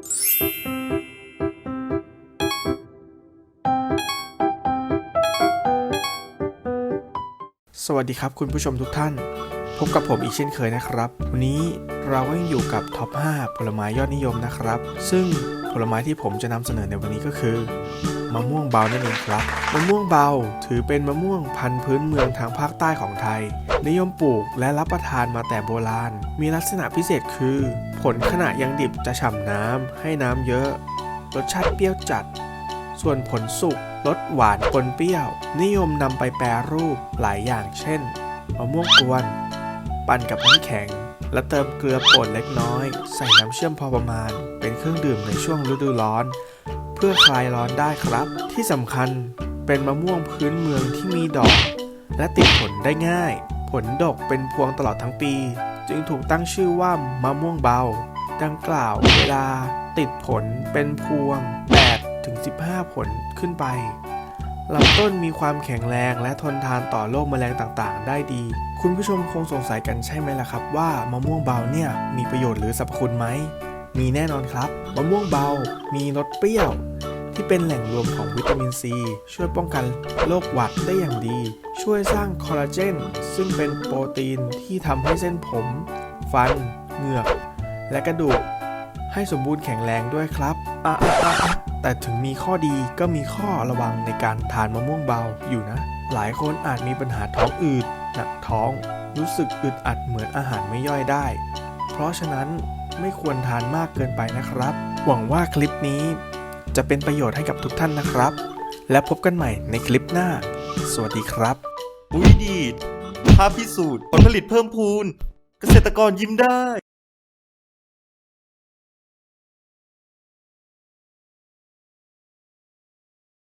สวัสดีครับคุณผู้ชมทุกท่าน พบกับผมอีกเช่นเคยนะครับ วันนี้ เราก็ยังอยู่กับท็อป 5 ผลไม้ยอดนิยมนะครับ ซึ่งผลไม้ที่ผมจะนำเสนอในวันนี้ก็คือมะม่วงเบานั่นเองครับมะม่วงเบาถือเป็นมะม่วงพันธุ์พื้นเมืองทางภาคใต้ของไทย นิยมปลูกและรับประทานมาแต่โบราณ มีลักษณะพิเศษคือ ผลขณะยังดิบจะฉ่ำน้ำให้น้ำเยอะ รสชาติเปรี้ยวจัด ส่วนผลสุกรสหวานปนเปรี้ยว นิยมนำไปแปรรูปหลายอย่างเช่นมะม่วงกวน ปั่นกับน้ำแข็ง และเติมเกลือป่นเล็กน้อย ใส่น้ำเชื่อมพอประมาณ เป็นเครื่องดื่มในช่วงฤดูร้อน เพื่อคลายร้อนได้ครับ ที่สำคัญเป็นมะม่วงพื้นเมืองที่มีดอก และติดผลได้ง่าย ผลดกเป็นพวงตลอดทั้งปี จึงถูกตั้งชื่อว่ามะม่วงเบา ดังกล่าวเวลาติดผลเป็นพวง8ถึง15 ผลขึ้นไป ลำต้นมีความแข็งแรงและทนทานต่อโรคแมลงต่างๆ ได้ดี คุณผู้ชมคงสงสัยกันใช่ไหมล่ะครับ ว่ามะม่วงเบาเนี่ยมีประโยชน์หรือสรรพคุณไหม มีแน่นอนครับ มะม่วงเบา มีรสเปรี้ยว ที่เป็นแหล่งรวมของวิตามินซี ช่วยป้องกันโรคหวัดได้อย่างดี ช่วยสร้างคอลลาเจน ซึ่งเป็นโปรตีนที่ทำให้เส้นผม ฟัน เหงือก และกระดูก ให้สมบูรณ์แข็งแรงด้วยครับอะอะแต่ถึงมีข้อดีก็มีข้อระวังในการทานมะม่วงเบาอยู่นะ หลายคนอาจมีปัญหาท้องอืดหนักท้อง รู้สึกอึดอัดเหมือนอาหารไม่ย่อยได้ เพราะฉะนั้นไม่ควรทานมากเกินไปนะครับ หวังว่าคลิปนี้จะเป็นประโยชน์ให้กับทุกท่านนะครับ และพบกันใหม่ในคลิปหน้า สวัสดีครับปุ๋ยดีดภาพพิสูจน์ผลผลิตเพิ่มพูน เกษตรกรยิ้มได้